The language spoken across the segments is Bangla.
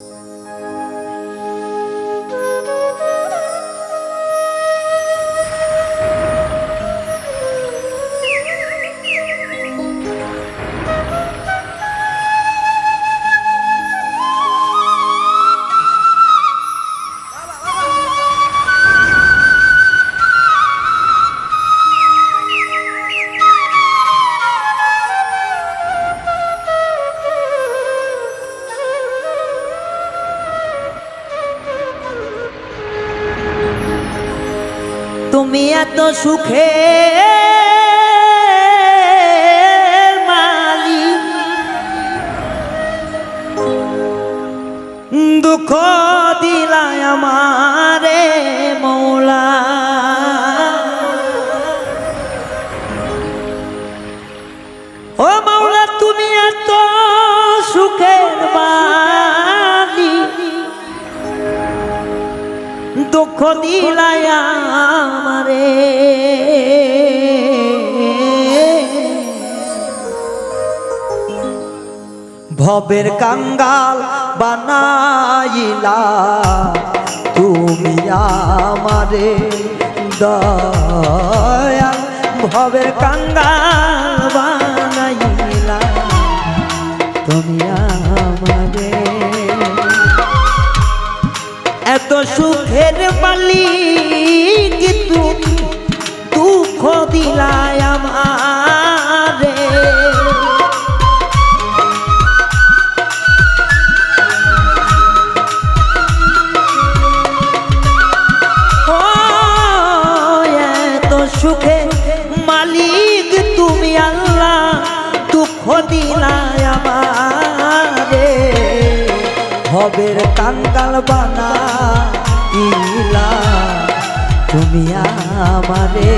you তুমি এত সুখে মালি দুঃখ দিলায় আমারে মৌলা। দুঃখ দিলায় আমারে। ভবের কাঙ্গাল বানাইলা তুমি আমারে। দয়া ভবের কাঙ্গাল বানাইলা তুমি আমারে এত সুখের মালিক তুমি দুঃখ দিলায় আমারে। এত সুখে মালিক তুমি আল্লাহ, দুঃখ দিলায় আমারে। হবের কাঙ্গাল বানা ইলা তুমি আমারে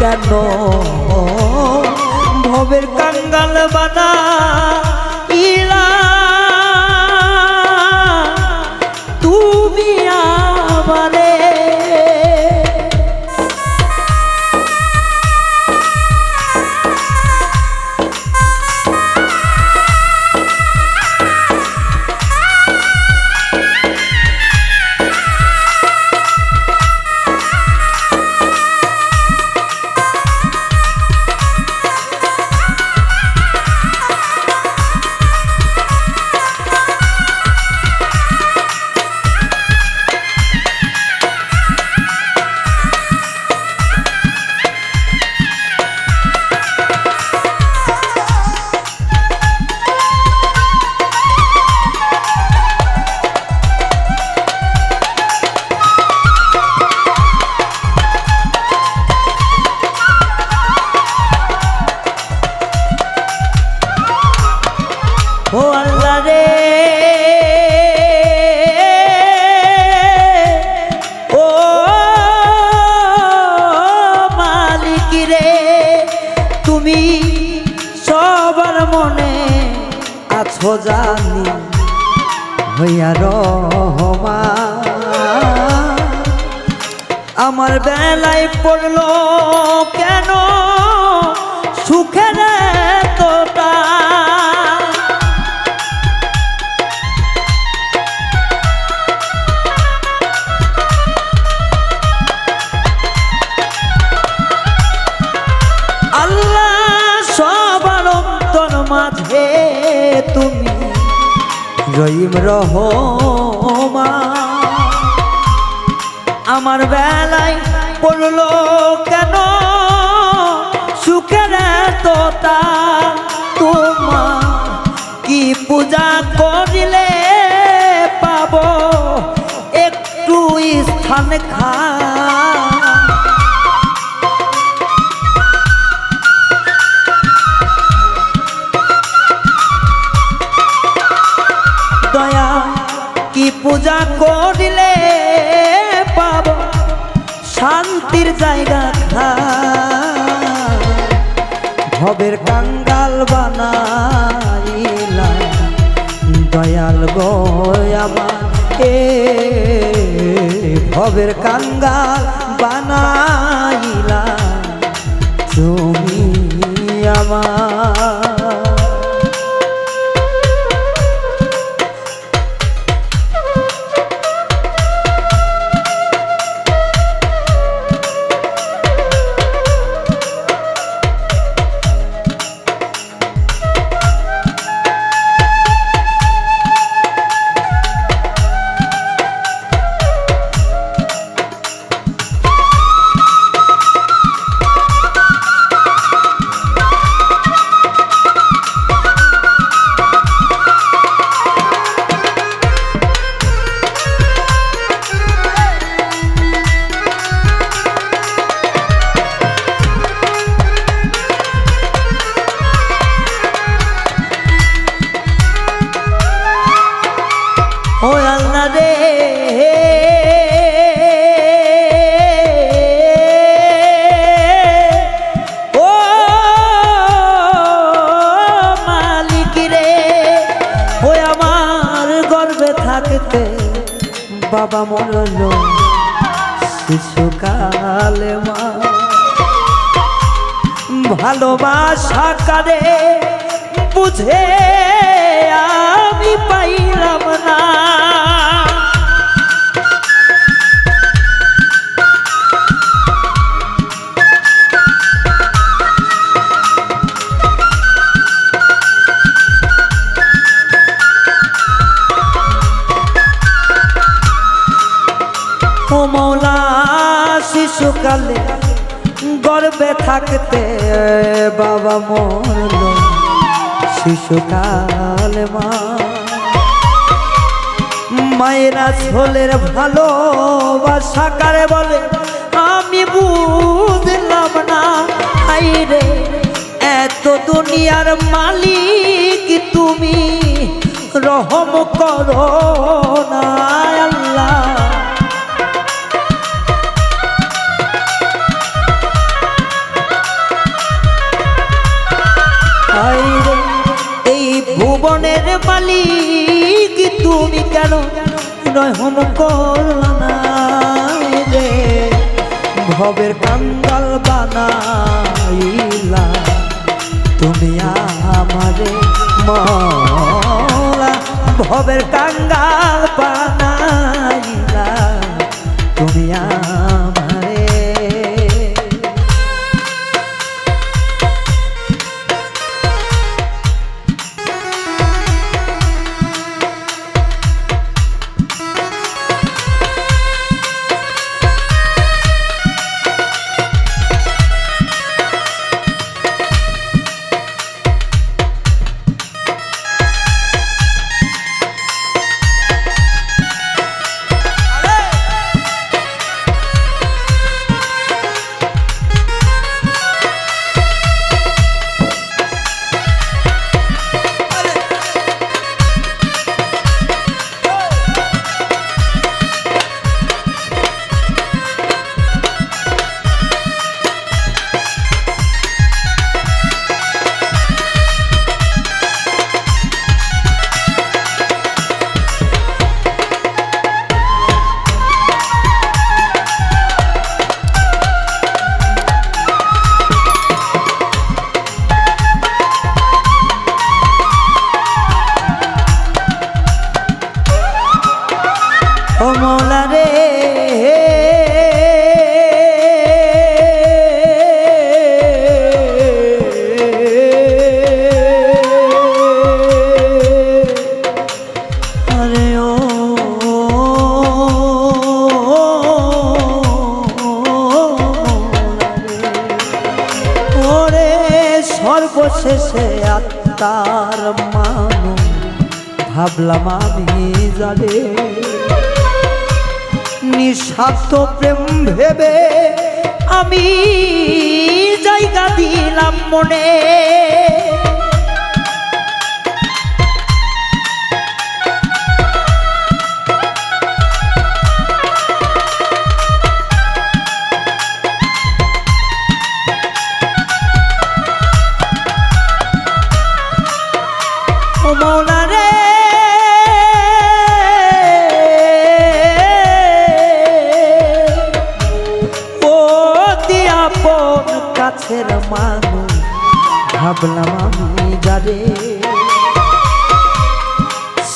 কেন ভবের কাঙ্গাল বানা ইলা আছো জানি হইয়া রহমা। আমার বেলায় পড়ল কেন? রহিম রহমা, আমার বেলায় পড়ল কেন? সুখের তোতা তোমার কি পূজা করিলে পাব? একটু স্থান খা পূজা করিলে পাব শান্তির জায়গা ভবের কাঙ্গাল বানাইলা দয়াল গয়ামা এ ভবের কাঙ্গাল ও মালিক রে আমার বাবা মরল। শিশুকালে মা ভালোবাসা কারে বুঝে আমি পাইলাম না। মৌলা গর্বে থাকতে বাবা মরল। শিশুকালে মা। মায়েরা ছোলের ভালোবাসা কারে বলে? আমি বুঝলাম না। আইরে এত দুনিয়ার মালিক তুমি। রহম করো না আল্লাহ। এই ভুবনের মালিক, তুমি কেন রহম করলা না রে ভবের কাঙ্গাল বানাইলা? তুমি আমারে মা ভবের কাঙ্গাল বানাইলা। ভাবলাম আমি যাবে নিঃস্বার্থ প্রেম ভেবে আমি জায়গা দিলাম মনে।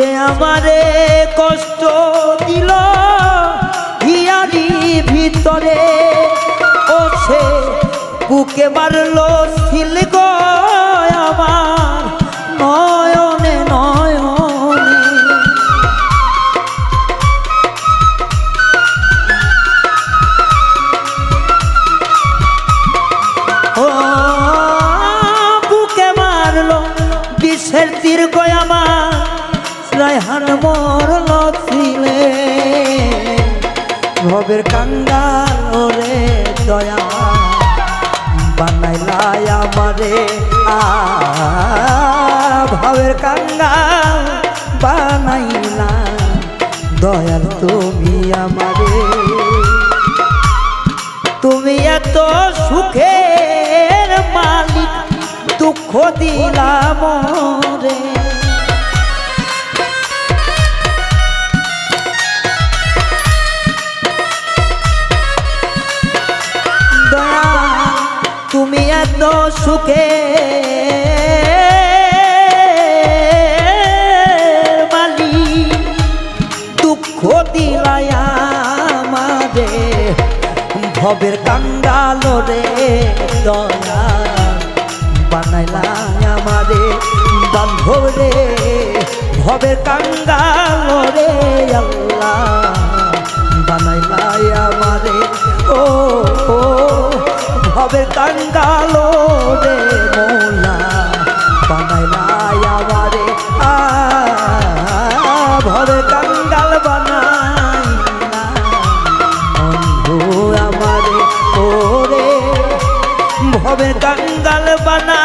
সে আমারে কষ্ট দিল, হিয়ারি ভিতরে। ও সে বুকে মারলো গো আমার নয়নে নয়নে। ও, বুকে মারলো বিষের তীর গয়ামা রায়হান মরল ছিলে ভবের কাঙ্গাল রে দয়া। বানাইলাই আমারে ভবের কাঙ্গাল বানাইলা দয়াল তুমি আমারে। তুমি এত সুখের মালিক, দুঃখ দিলাম রে সুখে। মালিক দুঃখ দিলাই আমারে, ভবের কাঙ্গাল রে দয়া বানাইলাই আমারে, বান্ধব রে, ভবের কাঙ্গাল হবে কাঙ্গালো রে মোলা, বানাইলাই আমারে ভবে কাঙ্গাল বানাই আমারে ও রে ভবে কাঙ্গাল বানা